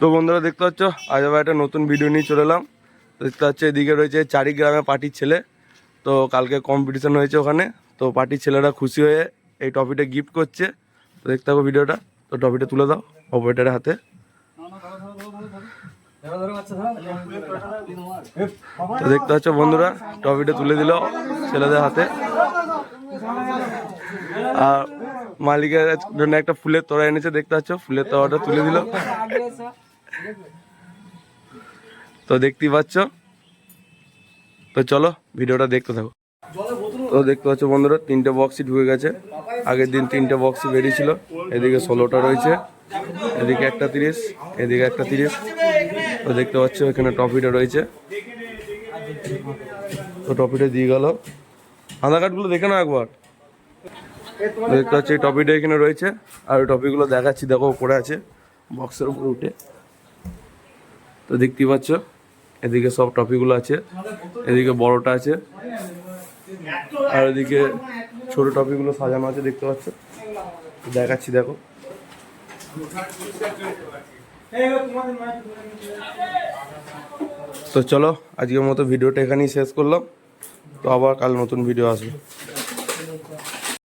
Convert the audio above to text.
তো বন্ধুরা দেখতে পাচ্ছ? আজ আবার একটা নতুন ভিডিও নিয়ে চলে এলাম। দেখতে পাচ্ছ, এদিকে রয়েছে চারি গ্রামে পার্টির ছেলে। তো কালকে কম্পিটিশন হয়েছে ওখানে। তো পার্টির ছেলেরা খুশি হয়ে এই টপিটা গিফট করছে। তো দেখতে পাবো ভিডিওটা তো টপিটা তুলে দাও অপারেটারের হাতে। তো দেখতে পাচ্ছ বন্ধুরা টপিটা তুলে দিল ছেলেদের হাতে। আর মালিকের জন্য একটা ফুলের তোড়া এনেছে, দেখতে পাচ্ছ? ফুলের তোড়াটা তুলে দিল। তো দেখতেই পাচ্ছ? তো চলো, ভিডিওটা দেখতে থাকো। তো দেখতে পাচ্ছ বন্ধুরা, তিনটে বক্সই ঢুকে গেছে। আগের দিন তিনটে বক্সই বেরিয়েছিল এদিকে ষোলোটা রয়েছে। এদিকে একটা তিরিশ, এদিকে একটা তিরিশ। তো দেখতে পাচ্ছ, এখানে টপিটা রয়েছে। তো টপিটা দিয়ে গেল। আধার কার্ডগুলো দেখে নাও একবার। দেখতে পাচ্ছি, এই টপিটা এখানে রয়েছে। আর ওই টপিকগুলো দেখাচ্ছি, দেখো পড়ে আছে। বক্সের উপরে উঠে। তো দেখতেই পাচ্ছ, এদিকে সব টপিকগুলো আছে, এদিকে বড়টা আছে, আর এদিকে ছোট টপিকগুলো সাজানো আছে, দেখতে পাচ্ছ। দেখাচ্ছি, দেখো। তো চলো, আজকের মতো ভিডিওটা এখানেই শেষ করলাম। তো আবার কাল নতুন ভিডিও আসবে।